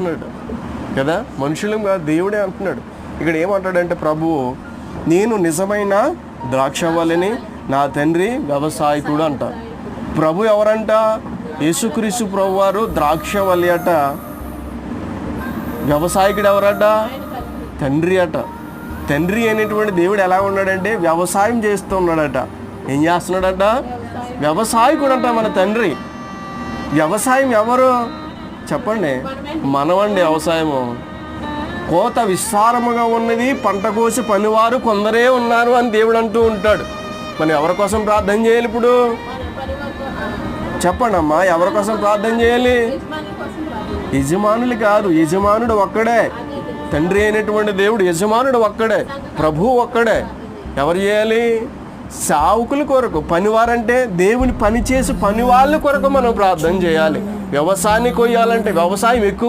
అంటున్నాడు. కదా? మనుషులం కాదు దేవుడే అంటున్నాడు. ఇక్కడ ఏమంటాడంటే ప్రభువు నేను నిజమైన ద్రాక్షవల్లిని నా తండ్రి వ్యవసాయకుడు అంట. ప్రభు ఎవరంట? యేసుక్రీస్తు ప్రభు వారు ద్రాక్షవల్లి అట. వ్యవసాయకుడు ఎవరట? తండ్రి అట. తండ్రి అనేటువంటి దేవుడు ఎలా ఉన్నాడంటే వ్యవసాయం చేస్తూ ఉన్నాడట ఏం చేస్తున్నాడట? వ్యవసాయకుడు అంట మన తండ్రి. వ్యవసాయం ఎవరు? చెప్పండి. మనమండి వ్యవసాయము కోత విస్తారముగా ఉన్నది పంట కోసి పనివారు కొందరే ఉన్నారు అని దేవుడు అంటూ ఉంటాడు. మనం ఎవరి కోసం ప్రార్థన చేయాలి ఇప్పుడు? చెప్పండి అమ్మా ఎవరి కోసం ప్రార్థన చేయాలి? యజమానులు కాదు యజమానుడు ఒక్కడే. తండ్రి అయినటువంటి దేవుడు యజమానుడు ఒక్కడే. ప్రభు ఒక్కడే. ఎవరు చేయాలి? సావుకుల కొరకు. పనివారంటే దేవుని పని చేసి పని వాళ్ళ కొరకు మనం ప్రార్థన చేయాలి. వ్యవసాయాన్ని కొయ్యాలంటే వ్యవసాయం ఎక్కువ